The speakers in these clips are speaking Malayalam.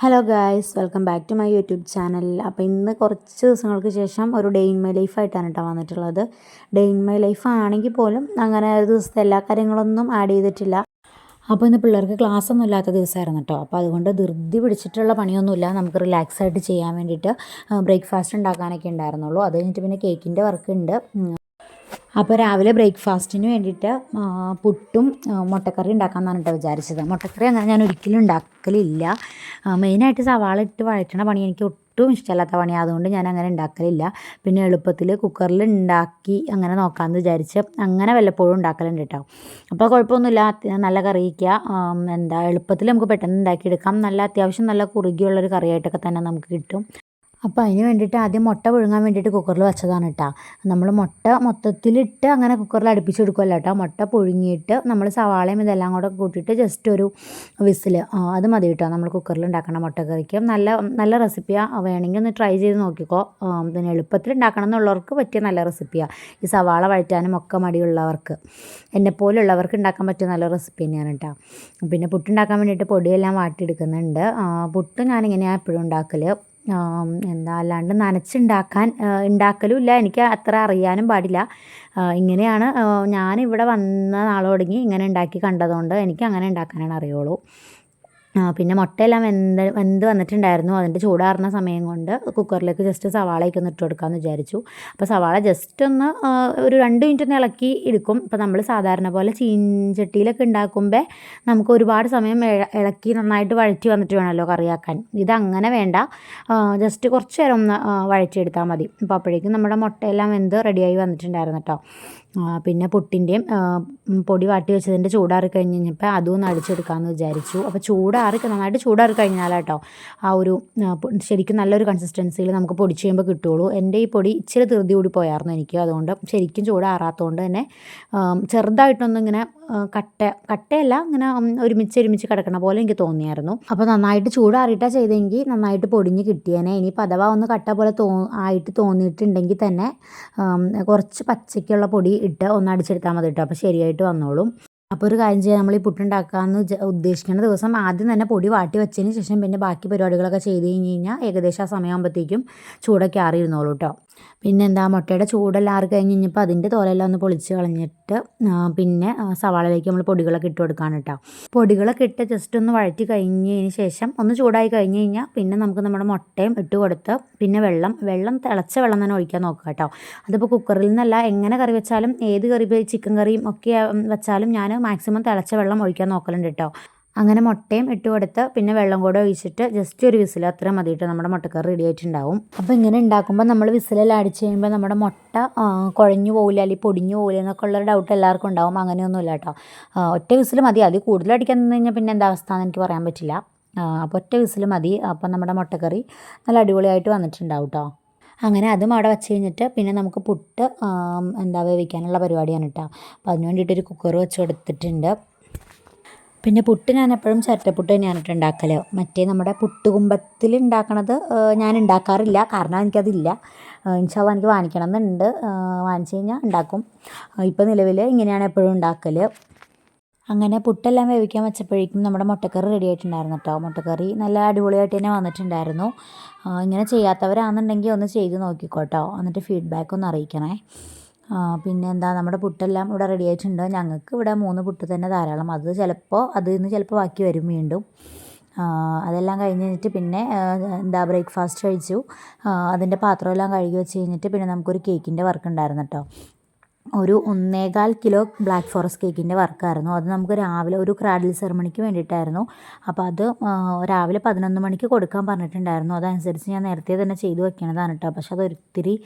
Hello guys welcome back to my YouTube channel അപ്പോൾ ഇന്ന് കുറച്ച് ദിവസങ്ങൾക്ക് ശേഷം ഒരു ഡേ ഇൻ മൈ ലൈഫായിട്ടാണ് കേട്ടോ വന്നിട്ടുള്ളത്. ഡേ ഇൻ മൈ ലൈഫ് ആണെങ്കിൽ പോലും അങ്ങനെ ഒരു ദിവസത്തെ എല്ലാ കാര്യങ്ങളൊന്നും ആഡ് ചെയ്തിട്ടില്ല. അപ്പോൾ ഇന്ന് പിള്ളേർക്ക് ക്ലാസ് ഒന്നും ഇല്ലാത്ത ദിവസമായിരുന്നു കേട്ടോ അപ്പോൾ അതുകൊണ്ട് ധൃതി പിടിച്ചിട്ടുള്ള പണിയൊന്നുമില്ല. നമുക്ക് റിലാക്സ് ആയിട്ട് ചെയ്യാൻ വേണ്ടിയിട്ട് ബ്രേക്ക്ഫാസ്റ്റ് ഉണ്ടാക്കാനൊക്കെ ഉണ്ടായിരുന്നുള്ളൂ. അത് കഴിഞ്ഞിട്ട് പിന്നെ കേക്കിന്റെ വർക്ക് ഉണ്ട്. അപ്പോൾ രാവിലെ ബ്രേക്ക്ഫാസ്റ്റിന് വേണ്ടിയിട്ട് പുട്ടും മുട്ടക്കറി ഉണ്ടാക്കാമെന്നാണ് കേട്ടോ വിചാരിച്ചത്. മുട്ടക്കറി അങ്ങനെ ഞാൻ ഒരിക്കലും ഉണ്ടാക്കലില്ല. മെയിനായിട്ട് സവാള ഇട്ട് വഴറ്റണ പണി എനിക്ക് ഒട്ടും ഇഷ്ടമല്ലാത്ത പണിയാണ് അതുകൊണ്ട് ഞാൻ അങ്ങനെ ഉണ്ടാക്കലില്ല. പിന്നെ എളുപ്പത്തിൽ കുക്കറിൽ ഉണ്ടാക്കി അങ്ങനെ നോക്കാമെന്ന് വിചാരിച്ച് അങ്ങനെ വല്ലപ്പോഴും ഉണ്ടാക്കലുണ്ട് കേട്ടോ അപ്പോൾ കുഴപ്പമൊന്നുമില്ല. നല്ല കറിയിക്കുക എന്താ എളുപ്പത്തിൽ നമുക്ക് പെട്ടെന്ന് ഉണ്ടാക്കിയെടുക്കാം. നല്ല അത്യാവശ്യം നല്ല കുറുകിയുള്ളൊരു കറിയായിട്ടൊക്കെ തന്നെ നമുക്ക് കിട്ടും. അപ്പോൾ അതിന് വേണ്ടിയിട്ട് ആദ്യം മുട്ട പുഴുങ്ങാൻ വേണ്ടിയിട്ട് കുക്കറിൽ വെച്ചതാണ് കേട്ടോ നമ്മൾ മുട്ട മൊത്തത്തിലിട്ട് അങ്ങനെ കുക്കറിൽ അടുപ്പിച്ചെടുക്കുമല്ല കേട്ടോ മുട്ട പുഴുങ്ങിയിട്ട് നമ്മൾ സവാളയും ഇതെല്ലാം കൂടെ കൂട്ടിയിട്ട് ജസ്റ്റ് ഒരു വിസിൽ അത് മതി കേട്ടോ നമ്മൾ കുക്കറിൽ ഉണ്ടാക്കണ മുട്ടക്കറിക്ക് നല്ല നല്ല റെസിപ്പിയാണ് വേണമെങ്കിൽ ഒന്ന് ട്രൈ ചെയ്ത് നോക്കിക്കോ. പിന്നെ എളുപ്പത്തിൽ ഉണ്ടാക്കണം എന്നുള്ളവർക്ക് പറ്റിയ നല്ല റെസിപ്പിയാണ് ഈ സവാള വഴറ്റാനും ഒക്കെ മടിയുള്ളവർക്ക് എന്നെപ്പോലുള്ളവർക്ക് ഉണ്ടാക്കാൻ പറ്റിയ നല്ല റെസിപ്പി തന്നെയാണ് കേട്ടോ പിന്നെ പുട്ടുണ്ടാക്കാൻ വേണ്ടിയിട്ട് പൊടിയെല്ലാം വാട്ടിയെടുക്കുന്നുണ്ട്. പുട്ട് ഞാനിങ്ങനെയാണ് എപ്പോഴും ഉണ്ടാക്കൽ എന്താ അല്ലാണ്ട് നനച്ചുണ്ടാക്കാൻ ആ, ഉണ്ടാക്കലും ഇല്ല എനിക്ക് അത്ര അറിയാനും പാടില്ല. ഇങ്ങനെയാണ് ഞാനിവിടെ വന്ന നാൾ തുടങ്ങി ഇങ്ങനെ ഉണ്ടാക്കി കണ്ടതുകൊണ്ട് എനിക്ക് അങ്ങനെ ഉണ്ടാക്കാനാണ് അറിയുള്ളൂ. പിന്നെ മുട്ടയെല്ലാം വെന്ത് വെന്ത് വന്നിട്ടുണ്ടായിരുന്നു. അതിന്റെ ചൂടാറുന്ന സമയം കൊണ്ട് കുക്കറിലേക്ക് ജസ്റ്റ് സവാളയൊക്കെ ഒന്ന് ഇട്ട് കൊടുക്കാമെന്ന് വിചാരിച്ചു. അപ്പോൾ സവാള ജസ്റ്റ് ഒന്ന് ഒരു രണ്ട് മിനിറ്റ് ഒന്ന് ഇളക്കി എടുക്കും. ഇപ്പോൾ നമ്മൾ സാധാരണ പോലെ ചീഞ്ചട്ടിയിലൊക്കെ ഉണ്ടാക്കുമ്പോൾ നമുക്ക് ഒരുപാട് സമയം ഇളക്കി നന്നായിട്ട് വഴറ്റി വന്നിട്ട് വേണമല്ലോ കറിയാക്കാൻ. ഇതങ്ങനെ വേണ്ട. ജസ്റ്റ് കുറച്ച് നേരം ഒന്ന് വഴറ്റിയെടുത്താൽ മതി. അപ്പോൾ അപ്പോഴേക്കും നമ്മുടെ മുട്ടയെല്ലാം വെന്ത് റെഡിയായി വന്നിട്ടുണ്ടായിരുന്നു കേട്ടോ പിന്നെ പുട്ടിന്റെയും പൊടി വാട്ടി വെച്ചതിന്റെ ചൂടാറി കഴിഞ്ഞ് കഴിഞ്ഞപ്പോൾ അതും ഒന്ന് അടിച്ചെടുക്കാമെന്ന് വിചാരിച്ചു. അപ്പോൾ ചൂടാറി നന്നായിട്ട് ചൂടാറി കഴിഞ്ഞാൽ കേട്ടോ ആ ഒരു ശരിക്കും നല്ലൊരു കൺസിസ്റ്റൻസിയിൽ നമുക്ക് പൊടിച്ച് കഴിയുമ്പോൾ കിട്ടുള്ളൂ. എന്റെ ഈ പൊടി ഇച്ചിരി ധൃതി കൂടി പോയായിരുന്നു എനിക്ക്. അതുകൊണ്ട് ശരിക്കും ചൂടാറാത്തതുകൊണ്ട് തന്നെ ചെറുതായിട്ടൊന്നും ഇങ്ങനെ കട്ട കട്ടയല്ല ഇങ്ങനെ ഒരുമിച്ച് ഒരുമിച്ച് കിടക്കണ പോലെ എനിക്ക് തോന്നിയായിരുന്നു. അപ്പോൾ നന്നായിട്ട് ചൂടാറിയിട്ടാണ് ചെയ്തെങ്കിൽ നന്നായിട്ട് പൊടിഞ്ഞ് കിട്ടിയേനെ. ഇനിയിപ്പോൾ അഥവാ ഒന്ന് കട്ട പോലെ തോ ആയിട്ട് തോന്നിയിട്ടുണ്ടെങ്കിൽ തന്നെ കുറച്ച് പച്ചയ്ക്കുള്ള പൊടി ഇട്ട് ഒന്ന് അടിച്ചെടുത്താൽ മതി കേട്ടോ അപ്പോൾ ശരിയായിട്ട് വന്നോളും. അപ്പോൾ ഒരു കാര്യം ചെയ്യാം. നമ്മൾ ഈ പുട്ടുണ്ടാക്കാമെന്ന് ഉദ്ദേശിക്കുന്ന ദിവസം ആദ്യം തന്നെ പൊടി വാട്ടി വെച്ചതിന് ശേഷം പിന്നെ ബാക്കി പരിപാടികളൊക്കെ ചെയ്ത് കഴിഞ്ഞ് കഴിഞ്ഞാൽ ഏകദേശം ആ സമയമാകുമ്പോഴത്തേക്കും ചൂടൊക്കെ ആറിയിരുന്നോളൂ കേട്ടോ പിന്നെ എന്താ മുട്ടയുടെ ചൂടെല്ലാം ആറി കഴിഞ്ഞ് കഴിഞ്ഞപ്പോൾ അതിന്റെ തോലെല്ലാം ഒന്ന് പൊളിച്ച് കളഞ്ഞിട്ട് പിന്നെ സവാളയിലേക്ക് നമ്മൾ പൊടികളൊക്കെ ഇട്ട് കൊടുക്കാൻ കേട്ടോ പൊടികളൊക്കെ ഇട്ട് ജസ്റ്റ് ഒന്ന് വഴറ്റി കഴിഞ്ഞതിന് ശേഷം ഒന്ന് ചൂടായി കഴിഞ്ഞ് കഴിഞ്ഞാൽ പിന്നെ നമുക്ക് നമ്മുടെ മുട്ടയും ഇട്ട് കൊടുത്ത് പിന്നെ വെള്ളം വെള്ളം തിളച്ച വെള്ളം തന്നെ ഒഴിക്കാൻ നോക്കുക കേട്ടോ അതിപ്പോൾ കുക്കറിൽ നിന്നല്ല എങ്ങനെ കറി വെച്ചാലും ഏത് കറി ചിക്കൻ കറിയും ഒക്കെ വെച്ചാലും ഞാൻ മാക്സിമം തിളച്ച വെള്ളം ഒഴിക്കാൻ നോക്കലുണ്ട് കേട്ടോ അങ്ങനെ മുട്ടയും ഇട്ട് കൊടുത്ത് പിന്നെ വെള്ളം കൂടെ ഒഴിച്ചിട്ട് ജസ്റ്റ് ഒരു വിസിൽ അത്ര മതിയിട്ട് നമ്മുടെ മുട്ടക്കറി റെഡി ആയിട്ടുണ്ടാവും. അപ്പോൾ ഇങ്ങനെ ഉണ്ടാക്കുമ്പോൾ നമ്മൾ വിസിലെല്ലാം അടിച്ച് കഴിയുമ്പോൾ നമ്മുടെ മുട്ട കുഴഞ്ഞു പോകില്ല അല്ലെങ്കിൽ പൊടിഞ്ഞു പോകില്ല എന്നൊക്കെ ഉള്ളൊരു ഡൗട്ട് എല്ലാവർക്കും ഉണ്ടാവും. അങ്ങനെയൊന്നുമില്ല കേട്ടോ ഒറ്റ വിസിൽ മതി. അതിൽ കൂടുതൽ അടിക്കാൻ നിന്ന് കഴിഞ്ഞാൽ പിന്നെ എന്താ അവസ്ഥ എന്ന് എനിക്ക് പറയാൻ പറ്റില്ല. അപ്പോൾ ഒറ്റ വിസിൽ മതി. അപ്പോൾ നമ്മുടെ മുട്ടക്കറി നല്ല അടിപൊളിയായിട്ട് വന്നിട്ടുണ്ടാവും കേട്ടോ അങ്ങനെ അതും അവിടെ വെച്ച് കഴിഞ്ഞിട്ട് പിന്നെ നമുക്ക് പുട്ട് എന്താ വേവിക്കാനുള്ള പരിപാടിയാണ് കേട്ടോ അപ്പോൾ അതിന് വേണ്ടിയിട്ടൊരു കുക്കർ വെച്ച് കൊടുത്തിട്ടുണ്ട്. പിന്നെ പുട്ട് ഞാൻ എപ്പോഴും ചിരട്ടപ്പുട്ട് തന്നെയാണ് കേട്ടോ ഉണ്ടാക്കൽ മറ്റേ നമ്മുടെ പുട്ടുകുമ്പത്തിൽ ഉണ്ടാക്കണത് ഞാൻ ഉണ്ടാക്കാറില്ല. കാരണം എനിക്കതില്ല. ഇൻഷാല്ല എനിക്ക് വാങ്ങിക്കണം എന്നുണ്ട്. വാങ്ങിച്ചു കഴിഞ്ഞാൽ ഉണ്ടാക്കും. ഇപ്പോൾ നിലവിൽ ഇങ്ങനെയാണ് എപ്പോഴും ഉണ്ടാക്കൽ അങ്ങനെ പുട്ടെല്ലാം വേവിക്കാൻ വെച്ചപ്പോഴേക്കും നമ്മുടെ മുട്ടക്കറി റെഡി ആയിട്ടുണ്ടായിരുന്നു കേട്ടോ. മുട്ടക്കറി നല്ല അടിപൊളിയായിട്ട് തന്നെ വന്നിട്ടുണ്ടായിരുന്നു. ഇങ്ങനെ ചെയ്യാത്തവരാണെന്നുണ്ടെങ്കിൽ ഒന്ന് ചെയ്ത് നോക്കിക്കോട്ടോ എന്നിട്ട് ഫീഡ്ബാക്ക് ഒന്ന് അറിയിക്കണേ. പിന്നെ എന്താ നമ്മുടെ പുട്ടെല്ലാം ഇവിടെ റെഡി ആയിട്ടുണ്ട്. ഞങ്ങൾക്ക് ഇവിടെ മൂന്ന് പുട്ട് തന്നെ ധാരാളം. അത് ചിലപ്പോൾ അതിൽ നിന്ന് ചിലപ്പോൾ ബാക്കി വരും വീണ്ടും. അതെല്ലാം കഴിഞ്ഞ് കഴിഞ്ഞിട്ട് പിന്നെ എന്താ ബ്രേക്ക്ഫാസ്റ്റ് കഴിച്ചു. അതിന്റെ പാത്രമെല്ലാം കഴുകി വെച്ച് കഴിഞ്ഞിട്ട് പിന്നെ നമുക്കൊരു കേക്കിന്റെ വർക്ക് ഉണ്ടായിരുന്നു കേട്ടോ ഒരു ഒന്നേകാൽ കിലോ ബ്ലാക്ക് ഫോറസ്റ്റ് കേക്കിന്റെ വർക്കായിരുന്നു. അത് നമുക്ക് രാവിലെ ഒരു ക്രാഡിൽ സെറമണിക്ക് വേണ്ടിയിട്ടായിരുന്നു. അപ്പോൾ അത് രാവിലെ പതിനൊന്ന് മണിക്ക് കൊടുക്കാൻ പറഞ്ഞിട്ടുണ്ടായിരുന്നു. അതനുസരിച്ച് ഞാൻ നേരത്തെ തന്നെ ചെയ്തു വെക്കണതാണ് കേട്ടോ. പക്ഷെ അത് ഒത്തിരി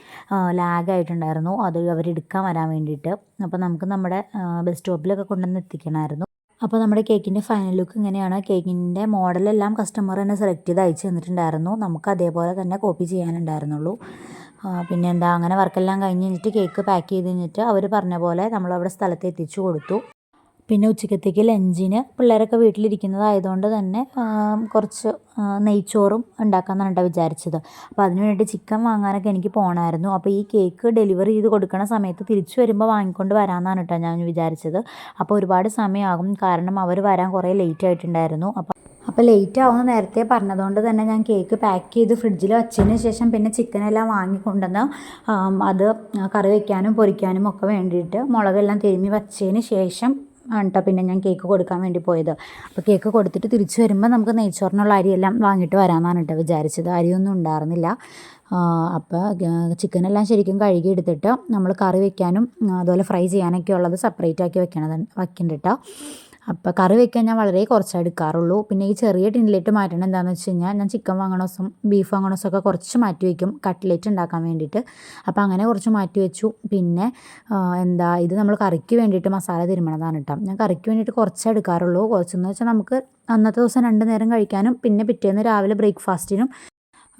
ലാഗായിട്ടുണ്ടായിരുന്നു അത് അവരെടുക്കാൻ വരാൻ വേണ്ടിയിട്ട്. അപ്പോൾ നമുക്ക് നമ്മുടെ ബസ് സ്റ്റോപ്പിലൊക്കെ കൊണ്ടുവന്ന് എത്തിക്കണമായിരുന്നു. അപ്പോൾ നമ്മുടെ കേക്കിന്റെ ഫൈനൽ ലുക്ക് ഇങ്ങനെയാണ്. കേക്കിന്റെ മോഡലെല്ലാം കസ്റ്റമർ തന്നെ സെലക്ട് ചെയ്ത് അയച്ചു തന്നിട്ടുണ്ടായിരുന്നു. നമുക്ക് അതേപോലെ തന്നെ കോപ്പി ചെയ്യാനുണ്ടായിരുന്നുള്ളൂ. പിന്നെ എന്താ അങ്ങനെ വർക്കെല്ലാം കഴിഞ്ഞ് കഴിഞ്ഞിട്ട് കേക്ക് പാക്ക് ചെയ്ത് കഴിഞ്ഞിട്ട് അവർ പറഞ്ഞ പോലെ നമ്മളവിടെ സ്ഥലത്ത് എത്തിച്ചു കൊടുത്തു. പിന്നെ ഉച്ചക്കത്തേക്ക് ലഞ്ചിന് പിള്ളേരൊക്കെ വീട്ടിലിരിക്കുന്നതായതുകൊണ്ട് തന്നെ കുറച്ച് നെയ്ച്ചോറും ഉണ്ടാക്കാമെന്നാണ് കേട്ടോ വിചാരിച്ചത്. അപ്പോൾ അതിന് വേണ്ടി ചിക്കൻ വാങ്ങാനൊക്കെ എനിക്ക് പോകണമായിരുന്നു അപ്പോൾ ഈ കേക്ക് ഡെലിവറി ചെയ്ത് കൊടുക്കുന്ന സമയത്ത് തിരിച്ചു വരുമ്പോൾ വാങ്ങിക്കൊണ്ട് വരാമെന്നാണ് കേട്ടോ ഞാൻ വിചാരിച്ചത്. അപ്പോൾ ഒരുപാട് സമയമാകും. കാരണം അവർ വരാൻ കുറേ ലേറ്റ് ആയിട്ടുണ്ടായിരുന്നു. അപ്പോൾ അപ്പോൾ ലേറ്റ് ആവുമെന്ന് നേരത്തെ പറഞ്ഞതുകൊണ്ട് തന്നെ ഞാൻ കേക്ക് പാക്ക് ചെയ്ത് ഫ്രിഡ്ജിൽ വെച്ചതിന് ശേഷം പിന്നെ ചിക്കനെല്ലാം വാങ്ങിക്കൊണ്ടുവന്ന് അത് കറി വയ്ക്കാനും പൊരിക്കാനും ഒക്കെ വേണ്ടിയിട്ട് മുളകെല്ലാം തിരുമ്മി വച്ചതിന് ശേഷം ആണ് ട്ടോ പിന്നെ ഞാൻ കേക്ക് കൊടുക്കാൻ വേണ്ടി പോയത്. അപ്പോൾ കേക്ക് കൊടുത്തിട്ട് തിരിച്ചു വരുമ്പോൾ നമുക്ക് നെയ്ച്ചോറിനുള്ള അരിയെല്ലാം വാങ്ങിയിട്ട് വരാമെന്നാണ് കേട്ടോ വിചാരിച്ചത്. അരിയൊന്നും ഉണ്ടായിരുന്നില്ല. അപ്പോൾ ചിക്കനെല്ലാം ശരിക്കും കഴുകി എടുത്തിട്ട് നമ്മൾ കറി വെക്കാനും അതുപോലെ ഫ്രൈ ചെയ്യാനൊക്കെ ഉള്ളത് സെപ്പറേറ്റ് ആക്കി വെക്കണത് വയ്ക്കുന്നുണ്ട് കേട്ടോ അപ്പോൾ കറി വെക്കാൻ ഞാൻ വളരെ കുറച്ച് എടുക്കാറുള്ളൂ. പിന്നെ ഈ ചെറിയ ടിന്നിലേക്ക് മാറ്റണം എന്താണെന്ന് വെച്ച് കഴിഞ്ഞാൽ ഞാൻ ചിക്കൻ വാങ്ങണ ദിവസം ബീഫ് വാങ്ങണ ദിവസമൊക്കെ കുറച്ച് മാറ്റി വയ്ക്കും കട്ട്ലേറ്റ് ഉണ്ടാക്കാൻ വേണ്ടിയിട്ട്. അപ്പോൾ അങ്ങനെ കുറച്ച് മാറ്റി വെച്ചു. പിന്നെ എന്താ ഇത് നമ്മൾ കറിക്ക് വേണ്ടിയിട്ട് മസാല തിരുമണതാണ് കേട്ടോ ഞാൻ കറിക്ക് വേണ്ടിയിട്ട് കുറച്ചേ എടുക്കാറുള്ളൂ. കുറച്ചെന്ന് വെച്ചാൽ നമുക്ക് അന്നത്തെ ദിവസം രണ്ട് നേരം കഴിക്കാനും പിന്നെ പിറ്റേന്ന് രാവിലെ ബ്രേക്ക്ഫാസ്റ്റിനും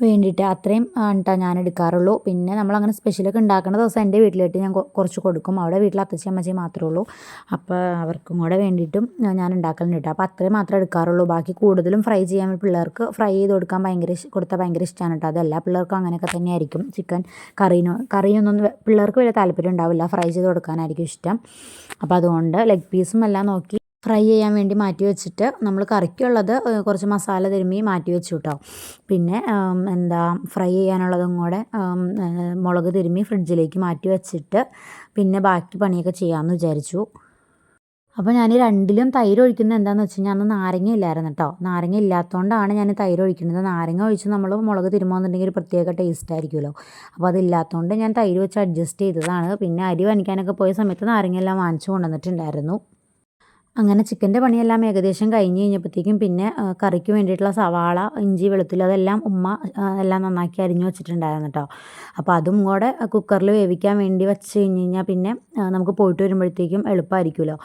വേണ്ടിയിട്ട് അത്രയും കേട്ടോ ഞാൻ എടുക്കാറുള്ളൂ. പിന്നെ നമ്മൾ അങ്ങനെ സ്പെഷ്യലൊക്കെ ഉണ്ടാക്കുന്ന ദിവസം എന്റെ വീട്ടിലായിട്ട് ഞാൻ കുറച്ച് കൊടുക്കും. അവിടെ വീട്ടിൽ അത്തച്ചി അമ്മച്ചി മാത്രമേ ഉള്ളൂ. അപ്പോൾ അവർക്കും കൂടെ വേണ്ടിയിട്ടും ഞാൻ ഉണ്ടാക്കലുണ്ട് കേട്ടോ അപ്പോൾ അത്രയും മാത്രമേ എടുക്കാറുള്ളൂ. ബാക്കി കൂടുതലും ഫ്രൈ ചെയ്യാൻ പിള്ളേർക്ക് ഫ്രൈ ചെയ്ത് കൊടുക്കാൻ ഭയങ്കര കൊടുത്താൽ ഭയങ്കര ഇഷ്ടമാണ് കേട്ടോ അതെല്ലാ പിള്ളേർക്കും അങ്ങനെയൊക്കെ തന്നെയായിരിക്കും. ചിക്കൻ കറീനോ കറിയൊന്നും പിള്ളേർക്ക് വലിയ താല്പര്യം ഉണ്ടാവില്ല. ഫ്രൈ ചെയ്ത് കൊടുക്കാനായിരിക്കും ഇഷ്ടം. അപ്പോൾ അതുകൊണ്ട് ലെഗ് പീസും എല്ലാം നോക്കി ഫ്രൈ ചെയ്യാൻ വേണ്ടി മാറ്റി വെച്ചിട്ട് നമ്മൾ കറിക്കുള്ളത് കുറച്ച് മസാല തിരുമ്മി മാറ്റി വെച്ചു കേട്ടോ പിന്നെ എന്താ ഫ്രൈ ചെയ്യാനുള്ളതും കൂടെ മുളക് തിരുമ്മി ഫ്രിഡ്ജിലേക്ക് മാറ്റി വെച്ചിട്ട് പിന്നെ ബാക്കി പണിയൊക്കെ ചെയ്യാമെന്ന് വിചാരിച്ചു. അപ്പോൾ ഞാൻ രണ്ടിലും തൈര് ഒഴിക്കുന്നത് എന്താണെന്ന് വെച്ച് കഴിഞ്ഞാൽ അന്ന് നാരങ്ങ ഇല്ലായിരുന്നു കേട്ടോ നാരങ്ങ ഇല്ലാത്തതുകൊണ്ടാണ് ഞാൻ തൈര് ഒഴിക്കുന്നത്. നാരങ്ങ ഒഴിച്ച് നമ്മൾ മുളക് തിരുമ്മുന്നുണ്ടെങ്കിൽ ഒരു പ്രത്യേക ടേസ്റ്റ് ആയിരിക്കുമല്ലോ. അപ്പോൾ അതില്ലാത്തതുകൊണ്ട് ഞാൻ തൈര് വെച്ച് അഡ്ജസ്റ്റ് ചെയ്തതാണ്. പിന്നെ അരി വാങ്ങിക്കാനൊക്കെ പോയ സമയത്ത് നാരങ്ങയെല്ലാം വാങ്ങിച്ചു കൊണ്ടുവന്നിട്ടുണ്ടായിരുന്നു. അങ്ങനെ ചിക്കന്റെ പണിയെല്ലാം ഏകദേശം കഴിഞ്ഞ് കഴിഞ്ഞപ്പോഴത്തേക്കും പിന്നെ കറിക്ക് വേണ്ടിയിട്ടുള്ള സവാള ഇഞ്ചി വെളുത്തുള്ളി അതെല്ലാം ഉമ്മ എല്ലാം നന്നാക്കി അരിഞ്ഞു വെച്ചിട്ടുണ്ടായിരുന്നു കേട്ടോ. അപ്പോൾ അതും കൂടെ കുക്കറിൽ വേവിക്കാൻ വേണ്ടി വെച്ച് കഴിഞ്ഞ് കഴിഞ്ഞാൽ പിന്നെ നമുക്ക് പോയിട്ട് വരുമ്പോഴത്തേക്കും എളുപ്പമായിരിക്കുമല്ലോ.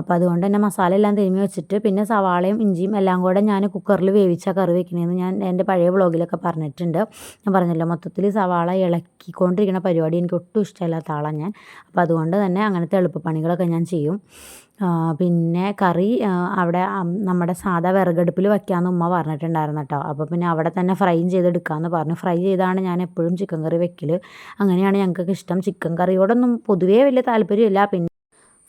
അപ്പോൾ അതുകൊണ്ട് തന്നെ മസാല എല്ലാം തിരുമ്മി വെച്ചിട്ട് പിന്നെ സവാളയും ഇഞ്ചിയും എല്ലാം കൂടെ ഞാൻ കുക്കറിൽ വേവിച്ച കറി വെക്കണമെന്ന് ഞാൻ എന്റെ പഴയ വ്ളോഗിലൊക്കെ പറഞ്ഞിട്ടുണ്ട്. ഞാൻ പറഞ്ഞല്ലോ മൊത്തത്തിൽ സവാള ഇളക്കിക്കൊണ്ടിരിക്കുന്ന പരിപാടി എനിക്ക് ഒട്ടും ഇഷ്ടമില്ലാത്ത ആളാണ് ഞാൻ. അപ്പോൾ അതുകൊണ്ട് തന്നെ അങ്ങനത്തെ എളുപ്പപ്പണികളൊക്കെ ഞാൻ ചെയ്യും. പിന്നെ കറി അവിടെ നമ്മുടെ സാധാ വിറകടുപ്പിൽ വയ്ക്കാമെന്ന് ഉമ്മ പറഞ്ഞിട്ടുണ്ടായിരുന്നു കേട്ടോ. അപ്പോൾ പിന്നെ അവിടെ തന്നെ ഫ്രൈയും ചെയ്തെടുക്കാമെന്ന് പറഞ്ഞു. ഫ്രൈ ചെയ്താണ് ഞാൻ എപ്പോഴും ചിക്കൻ കറി വെക്കൽ അങ്ങനെയാണ് ഞങ്ങൾക്കൊക്കെ ഇഷ്ടം. ചിക്കൻ കറിയോടൊന്നും പൊതുവേ വലിയ താല്പര്യമില്ല. പിന്നെ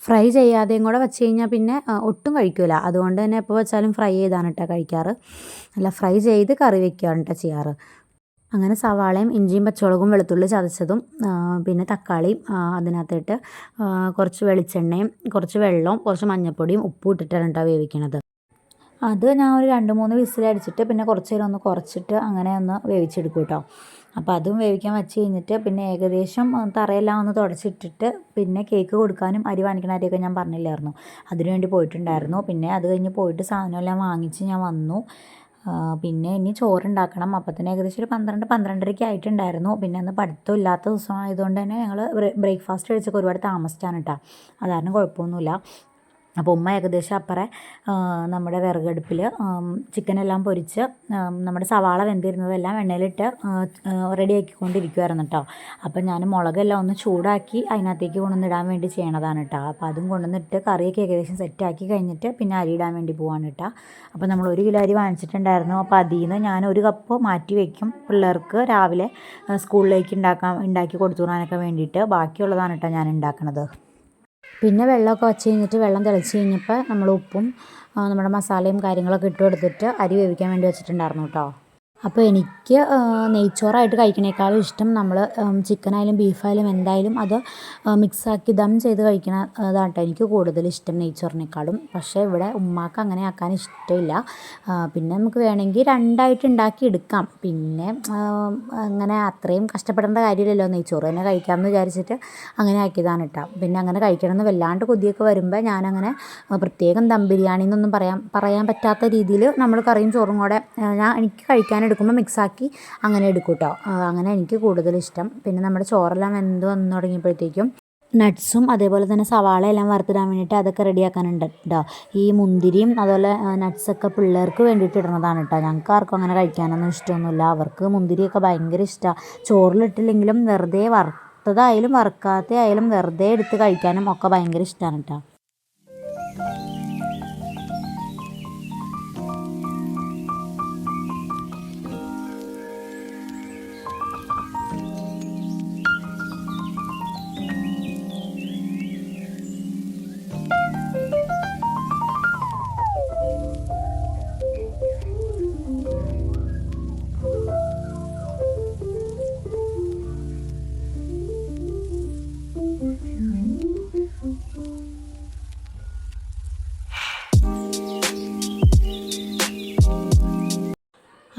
ഫ്രൈ ചെയ്യാതെയും കൂടെ വെച്ച് കഴിഞ്ഞാൽ പിന്നെ ഒട്ടും കഴിക്കില്ല അതുകൊണ്ട് തന്നെ എപ്പോൾ വെച്ചാലും ഫ്രൈ ചെയ്താണ് കേട്ടോ കഴിക്കാറ്. അല്ല ഫ്രൈ ചെയ്ത് കറി വെക്കുകയാണ് കേട്ടോ ചെയ്യാറ്. അങ്ങനെ സവാളയും ഇഞ്ചിയും പച്ചമുളകും വെളുത്തുള്ളി ചതച്ചതും പിന്നെ തക്കാളിയും അതിനകത്തിട്ട് കുറച്ച് വെളിച്ചെണ്ണയും കുറച്ച് വെള്ളവും കുറച്ച് മഞ്ഞൾപ്പൊടിയും ഉപ്പും ഇട്ടിട്ടാണ് കേട്ടോ വേവിക്കണത്. അത് ഞാൻ ഒരു രണ്ട് മൂന്ന് വിസിലടിച്ചിട്ട് പിന്നെ കുറച്ച് നേരം ഒന്ന് കുറച്ചിട്ട് അങ്ങനെ ഒന്ന് വേവിച്ചെടുക്കും കേട്ടോ. അപ്പോൾ അതും വേവിക്കാൻ വെച്ച് കഴിഞ്ഞിട്ട് പിന്നെ ഏകദേശം തറയെല്ലാം ഒന്ന് തുടച്ചിട്ടിട്ട് പിന്നെ കേക്ക് കൊടുക്കാനും അരി വാങ്ങിക്കണ അരിയൊക്കെ ഞാൻ പറഞ്ഞില്ലായിരുന്നു. അതിനുവേണ്ടി പോയിട്ടുണ്ടായിരുന്നു. പിന്നെ അത് കഴിഞ്ഞ് പോയിട്ട് സാധനമെല്ലാം വാങ്ങിച്ച് ഞാൻ വന്നു. പിന്നെ ഇനി ചോറുണ്ടാക്കണം. അപ്പത്തിന് ഏകദേശം ഒരു പന്ത്രണ്ട് പന്ത്രണ്ടരയ്ക്ക് ആയിട്ടുണ്ടായിരുന്നു. പിന്നെ അന്ന് പഠിത്തം ഇല്ലാത്ത ദിവസം ആയതുകൊണ്ട് തന്നെ ഞങ്ങൾ ബ്രേക്ക്ഫാസ്റ്റ് കഴിച്ചൊക്കെ ഒരുപാട് താമസിച്ചാണ് കേട്ടോ അത് കുഴപ്പമൊന്നുമില്ല. അപ്പോൾ ഉമ്മ ഏകദേശം അപ്പറെ നമ്മുടെ വിറകടുപ്പിൽ ചിക്കനെല്ലാം പൊരിച്ച് നമ്മുടെ സവാള വെന്തിരുന്നതെല്ലാം എണ്ണയിലിട്ട് റെഡിയാക്കിക്കൊണ്ടിരിക്കുമായിരുന്നു കേട്ടോ. അപ്പം ഞാൻ മുളകെല്ലാം ഒന്ന് ചൂടാക്കി അതിനകത്തേക്ക് കൊണ്ടുവന്നിടാൻ വേണ്ടി ചെയ്യണതാണ് കേട്ടോ. അപ്പോൾ അതും കൊണ്ടുവന്നിട്ട് കറിയൊക്കെ ഏകദേശം സെറ്റാക്കി കഴിഞ്ഞിട്ട് പിന്നെ അരി ഇടാൻ വേണ്ടി പോവാണ് കേട്ടോ. അപ്പോൾ നമ്മൾ ഒരു കിലോ അരി വാങ്ങിച്ചിട്ടുണ്ടായിരുന്നു. അപ്പോൾ അതിൽ നിന്ന് ഞാൻ ഒരു കപ്പ് മാറ്റി വയ്ക്കും പിള്ളേർക്ക് രാവിലെ സ്കൂളിലേക്ക് ഉണ്ടാക്കാൻ ഉണ്ടാക്കി കൊടുത്തു വിടാനൊക്കെ വേണ്ടിയിട്ട് ബാക്കിയുള്ളതാണ് കേട്ടോ ഞാൻ ഉണ്ടാക്കണത്. പിന്നെ വെള്ളമൊക്കെ വെച്ച് കഴിഞ്ഞിട്ട് വെള്ളം തിളച്ച് കഴിഞ്ഞപ്പോൾ നമ്മൾ ഉപ്പും നമ്മുടെ മസാലയും കാര്യങ്ങളൊക്കെ ഇട്ട് കൊടുത്തിട്ട് അരി വേവിക്കാൻ വേണ്ടി വെച്ചിട്ടുണ്ടായിരുന്നു കേട്ടോ. അപ്പോൾ എനിക്ക് നെയ്ച്ചോറായിട്ട് കഴിക്കണേക്കാളും ഇഷ്ടം നമ്മൾ ചിക്കനായാലും ബീഫായാലും എന്തായാലും അത് മിക്സാക്കി ദം ചെയ്ത് കഴിക്കണ അതാണ് കേട്ടോ എനിക്ക് കൂടുതൽ ഇഷ്ടം നെയ്ച്ചോറിനേക്കാളും. പക്ഷേ ഇവിടെ ഉമ്മാക്ക് അങ്ങനെ ആക്കാൻ ഇഷ്ടമില്ല. പിന്നെ നമുക്ക് വേണമെങ്കിൽ രണ്ടായിട്ട് ഉണ്ടാക്കി എടുക്കാം. പിന്നെ അങ്ങനെ അത്രയും കഷ്ടപ്പെടേണ്ട കാര്യമില്ലല്ലോ നെയ്ച്ചോറ് തന്നെ കഴിക്കാമെന്ന് വിചാരിച്ചിട്ട് അങ്ങനെ ആക്കിയതാണ് കേട്ടോ പിന്നെ അങ്ങനെ കഴിക്കണമെന്ന് വല്ലാണ്ട് കൊതിയൊക്കെ വരുമ്പോൾ ഞാനങ്ങനെ പ്രത്യേകം ദം ബിരിയാണി എന്നൊന്നും പറയാൻ പറയാൻ പറ്റാത്ത രീതിയിൽ നമ്മൾ കറിയും ചോറും കൂടെ ഞാൻ എനിക്ക് കഴിക്കാൻ എടുക്കുമ്പോൾ മിക്സാക്കി അങ്ങനെ എടുക്കും കേട്ടോ അങ്ങനെ എനിക്ക് കൂടുതൽ ഇഷ്ടം പിന്നെ നമ്മുടെ ചോറെല്ലാം വെന്ത് വന്നു തുടങ്ങിയപ്പോഴത്തേക്കും നട്ട്സും അതേപോലെ തന്നെ സവാള എല്ലാം വറുത്തിടാൻ വേണ്ടിയിട്ട് അതൊക്കെ റെഡിയാക്കാനുണ്ട് കേട്ടോ ഈ മുന്തിരിയും അതുപോലെ നട്ട്സൊക്കെ പിള്ളേർക്ക് വേണ്ടിയിട്ട് ഇടുന്നതാണ് കേട്ടോ ഞങ്ങൾക്ക് ആർക്കും അങ്ങനെ കഴിക്കാനൊന്നും ഇഷ്ടമൊന്നുമില്ല. അവർക്ക് മുന്തിരിയൊക്കെ ഭയങ്കര ഇഷ്ടമാണ് ചോറിലിട്ടില്ലെങ്കിലും വെറുതെ വറുത്തതായാലും വറുക്കാത്ത ആയാലും വെറുതെ എടുത്ത് കഴിക്കാനും ഒക്കെ ഭയങ്കര ഇഷ്ടമാണ് കേട്ടോ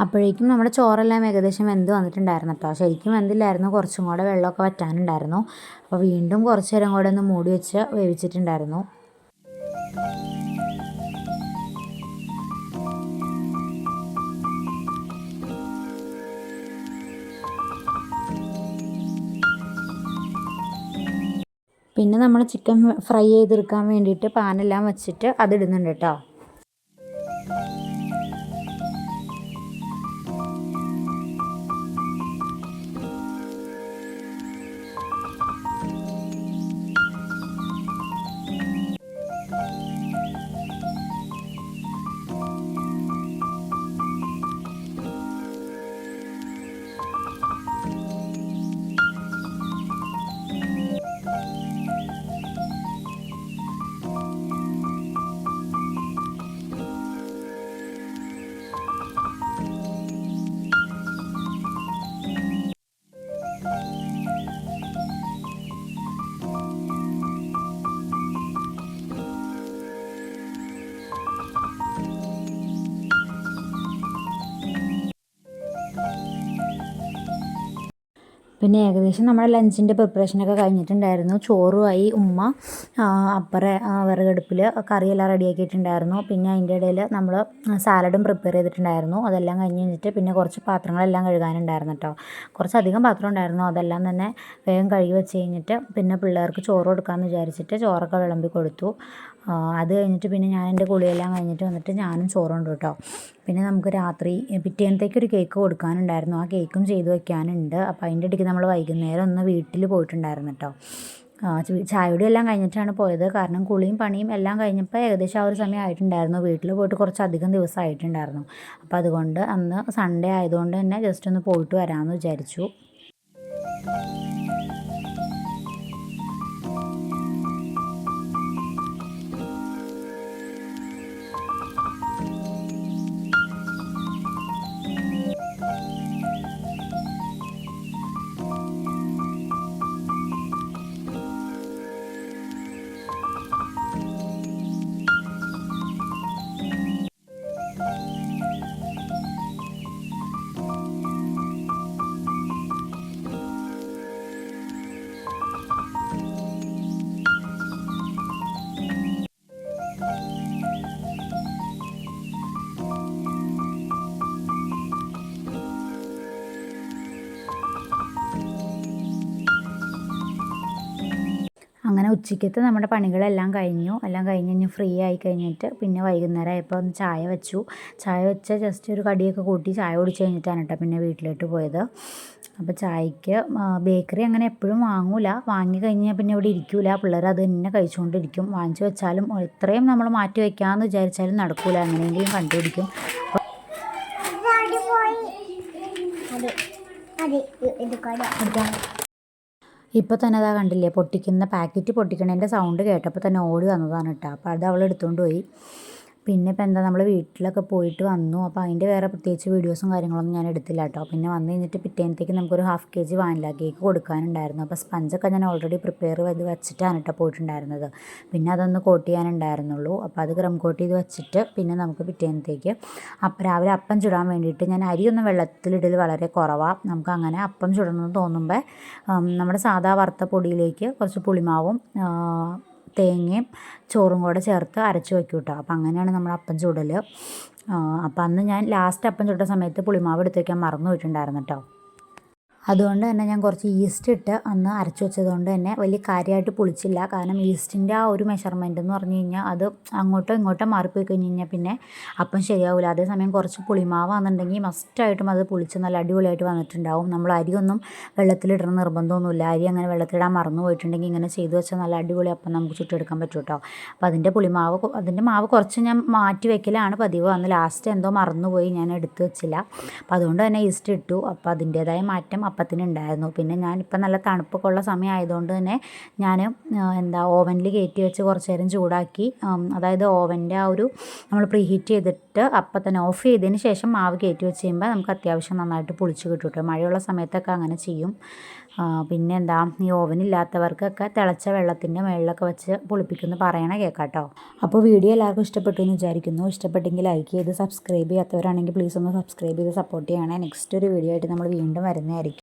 അപ്പോഴേക്കും നമ്മുടെ ചോറെല്ലാം ഏകദേശം വെന്ത് വന്നിട്ടുണ്ടായിരുന്നു കേട്ടോ ശരിക്കും വെന്തില്ലായിരുന്നു. കുറച്ചും കൂടെ വെള്ളമൊക്കെ വറ്റാനുണ്ടായിരുന്നു. അപ്പോൾ വീണ്ടും കുറച്ച് നേരം കൂടെ ഒന്ന് മൂടി വെച്ച് വേവിച്ചിട്ടുണ്ടായിരുന്നു. പിന്നെ നമ്മൾ ചിക്കൻ ഫ്രൈ ചെയ്തെടുക്കാൻ വേണ്ടിയിട്ട് പാനെല്ലാം വെച്ചിട്ട് അതിടുന്നുണ്ട് കേട്ടോ പിന്നെ ഏകദേശം നമ്മുടെ ലഞ്ചിന്റെ പ്രിപ്പറേഷനൊക്കെ കഴിഞ്ഞിട്ടുണ്ടായിരുന്നു. ചോറുമായി ഉമ്മ അപ്പറെ വിറകടുപ്പിൽ കറിയെല്ലാം റെഡിയാക്കിയിട്ടുണ്ടായിരുന്നു പിന്നെ അതിന്റെ ഇടയിൽ നമ്മൾ സാലഡും പ്രിപ്പയർ ചെയ്തിട്ടുണ്ടായിരുന്നു. അതെല്ലാം കഴിഞ്ഞ് കഴിഞ്ഞിട്ട് പിന്നെ കുറച്ച് പാത്രങ്ങളെല്ലാം കഴുകാനുണ്ടായിരുന്നു കേട്ടോ കുറച്ചധികം പാത്രം ഉണ്ടായിരുന്നു. അതെല്ലാം തന്നെ വേഗം കഴുകി വെച്ച് കഴിഞ്ഞിട്ട് പിന്നെ പിള്ളേർക്ക് ചോറ് കൊടുക്കാമെന്ന് വിചാരിച്ചിട്ട് ചോറൊക്കെ വിളമ്പി കൊടുത്തു. അത് കഴിഞ്ഞിട്ട് പിന്നെ ഞാൻ എന്റെ കുളിയെല്ലാം കഴിഞ്ഞിട്ട് വന്നിട്ട് ഞാനും ചോറുണ്ട് കേട്ടോ. പിന്നെ നമുക്ക് രാത്രി പിറ്റേന്നത്തേക്ക് ഒരു കേക്ക് കൊടുക്കാനുണ്ടായിരുന്നു. ആ കേക്കും ചെയ്തു വെക്കാനുണ്ട്. അപ്പോൾ അതിന്റെ ഇടയ്ക്ക് നമ്മൾ വൈകുന്നേരം ഒന്ന് വീട്ടിൽ പോയിട്ടുണ്ടായിരുന്നു കേട്ടോ. ചായയുടെ എല്ലാം കഴിഞ്ഞിട്ടാണ് പോയത്. കാരണം കുളിയും പണിയും എല്ലാം കഴിഞ്ഞപ്പോൾ ഏകദേശം ആ ഒരു സമയം ആയിട്ടുണ്ടായിരുന്നു. വീട്ടിൽ പോയിട്ട് കുറച്ച് അധികം ദിവസം ആയിട്ടുണ്ടായിരുന്നു. അപ്പോൾ അതുകൊണ്ട് അന്ന് സൺഡേ ആയതുകൊണ്ട് തന്നെ ജസ്റ്റ് ഒന്ന് പോയിട്ട് വരാമെന്ന് വിചാരിച്ചു. ഉച്ചയ്ക്കത്തെ നമ്മുടെ പണികളെല്ലാം കഴിഞ്ഞു. എല്ലാം കഴിഞ്ഞ് കഴിഞ്ഞ് ഫ്രീ ആയി കഴിഞ്ഞിട്ട് പിന്നെ വൈകുന്നേരം ആയപ്പോൾ ഒന്ന് ചായ വെച്ചു. ചായ വെച്ച ജസ്റ്റ് ഒരു കടിയൊക്കെ കൂട്ടി ചായ കുടിച്ച് കഴിഞ്ഞിട്ടാണ് കേട്ടോ പിന്നെ വീട്ടിലോട്ട് പോയത്. അപ്പോൾ ചായക്ക് ബേക്കറി അങ്ങനെ എപ്പോഴും വാങ്ങൂല. വാങ്ങി കഴിഞ്ഞാൽ പിന്നെ ഇവിടെ ഇരിക്കൂല. പിള്ളേർ അത് തന്നെ കഴിച്ചുകൊണ്ടിരിക്കും. വാങ്ങിച്ചു വെച്ചാലും എത്രയും നമ്മൾ മാറ്റി വയ്ക്കാമെന്ന് വിചാരിച്ചാലും നടക്കൂല. അങ്ങനെയെങ്കിലും കണ്ടുപിടിക്കും. എടുക്കാം ഇപ്പോൾ തന്നെ അതാ കണ്ടില്ലേ പൊട്ടിക്കുന്ന പാക്കറ്റ് പൊട്ടിക്കണതിന്റെ സൗണ്ട് കേട്ടപ്പോൾ തന്നെ ഓടി വന്നതാണ് കേട്ടോ അപ്പോൾ അത് അവൾ എടുത്തുകൊണ്ട് പോയി. പിന്നെ ഇപ്പം എന്താ നമ്മൾ വീട്ടിലൊക്കെ പോയിട്ട് വന്നു. അപ്പോൾ അതിന്റെ വേറെ പ്രത്യേകിച്ച് വീഡിയോസും കാര്യങ്ങളൊന്നും ഞാൻ എടുത്തില്ല കേട്ടോ. പിന്നെ വന്നു കഴിഞ്ഞിട്ട് പിറ്റേന്നത്തേക്ക് നമുക്കൊരു half K G vanilla cake കൊടുക്കാനുണ്ടായിരുന്നു. അപ്പോൾ സ്പഞ്ചൊക്കെ ഞാൻ ഓൾറെഡി പ്രിപ്പയർ ചെയ്ത് വെച്ചിട്ടാണ് കേട്ടോ പോയിട്ടുണ്ടായിരുന്നത്. പിന്നെ അതൊന്ന് കോട്ട് ചെയ്യാനുണ്ടായിരുന്നുള്ളൂ. അപ്പോൾ അത് ക്രം കോട്ട് ചെയ്ത് വെച്ചിട്ട് പിന്നെ നമുക്ക് പിറ്റേന്നത്തേക്ക് അപ്പം രാവിലെ അപ്പം ചുടാൻ വേണ്ടിയിട്ട് ഞാൻ അരിയൊന്നും വെള്ളത്തിലിടൽ വളരെ കുറവാണ് നമുക്ക് അങ്ങനെ അപ്പം ചുടണമെന്ന് തോന്നുമ്പോൾ നമ്മുടെ സാധാ വറുത്ത പൊടിയിലേക്ക് കുറച്ച് പുളിമാവും തേങ്ങയും ചോറും കൂടെ ചേർത്ത് അരച്ച് വയ്ക്കും കേട്ടോ അപ്പം അങ്ങനെയാണ് നമ്മൾ അപ്പം ചുടൽ അപ്പം അന്ന് ഞാൻ ലാസ്റ്റ് അപ്പം ചുട്ട സമയത്ത് പുളിമാവ് എടുത്ത് വയ്ക്കാൻ മറന്നു പോയിട്ടുണ്ടായിരുന്നു കേട്ടോ അതുകൊണ്ട് തന്നെ ഞാൻ കുറച്ച് ഈസ്റ്റ് ഇട്ട് അന്ന് അരച്ച് വെച്ചതുകൊണ്ട് തന്നെ വലിയ കാര്യമായിട്ട് പുളിച്ചില്ല. കാരണം ഈസ്റ്റിന്റെ ആ ഒരു മെഷർമെന്റ് എന്ന് പറഞ്ഞു കഴിഞ്ഞാൽ അത് അങ്ങോട്ടോ ഇങ്ങോട്ടോ മാറിപ്പോയി കഴിഞ്ഞ് കഴിഞ്ഞാൽ പിന്നെ അപ്പം ശരിയാവില്ല അതേസമയം കുറച്ച് പുളിമാവാണെന്നുണ്ടെങ്കിൽ മസ്റ്റായിട്ടും അത് പുളിച്ച് നല്ല അടിപൊളിയായിട്ട് വന്നിട്ടുണ്ടാവും. നമ്മൾ അരിയൊന്നും വെള്ളത്തിലിടണം നിർബന്ധമൊന്നുമില്ല. അരി അങ്ങനെ വെള്ളത്തിലിടാൻ മറന്നു പോയിട്ടുണ്ടെങ്കിൽ ഇങ്ങനെ ചെയ്തു വെച്ചാൽ നല്ല അടിപൊളി അപ്പം നമുക്ക് ചുട്ടെടുക്കാൻ പറ്റും കേട്ടോ അപ്പോൾ അതിന്റെ പുളിമാവ് അതിന്റെ മാവ് കുറച്ച് ഞാൻ മാറ്റി വെക്കലാണ് പതിവ്. അന്ന് ലാസ്റ്റ് എന്തോ മറന്നുപോയി ഞാൻ എടുത്തു വെച്ചില്ല. അപ്പോൾ അതുകൊണ്ട് തന്നെ ഈസ്റ്റ് ഇട്ടു. അപ്പോൾ അതിന്റേതായ മാറ്റം അപ്പത്തിന് ഉണ്ടായിരുന്നു പിന്നെ ഞാനിപ്പോൾ നല്ല തണുപ്പൊക്കെ ഉള്ള സമയം ആയതുകൊണ്ട് തന്നെ ഞാൻ എന്താ ഓവനിൽ കയറ്റി വെച്ച് കുറച്ച് നേരം ചൂടാക്കി അതായത് ഓവന്റെ ആ ഒരു നമ്മൾ പ്രീഹീറ്റ് ചെയ്തിട്ട് അപ്പം തന്നെ ഓഫ് ചെയ്തതിന് ശേഷം മാവ് കയറ്റി വെച്ച് കഴിയുമ്പോൾ നമുക്ക് അത്യാവശ്യം നന്നായിട്ട് പുളിച്ച് കിട്ടും കേട്ടോ മഴയുള്ള സമയത്തൊക്കെ അങ്ങനെ ചെയ്യും. പിന്നെ എന്താ ഈ ഓവനില്ലാത്തവർക്കൊക്കെ തിളച്ച വെള്ളത്തിന്റെ മുകളിലൊക്കെ വെച്ച് പൊളിപ്പിക്കുന്നു പറയണ കേൾക്കാട്ടോ കേട്ടോ അപ്പോൾ വീഡിയോ എല്ലാവർക്കും ഇഷ്ടപ്പെട്ടു എന്ന് വിചാരിക്കുന്നു. ഇഷ്ടപ്പെട്ടെങ്കിൽ ലൈക്ക് ചെയ്ത് സബ്സ്ക്രൈബ് ചെയ്യാത്തവരാണെങ്കിൽ പ്ലീസ് ഒന്ന് സബ്സ്ക്രൈബ് ചെയ്ത് സപ്പോർട്ട് ചെയ്യണേ. നെക്സ്റ്റ് ഒരു വീഡിയോ ആയിട്ട് നമ്മൾ വീണ്ടും വരുന്നതായിരിക്കും.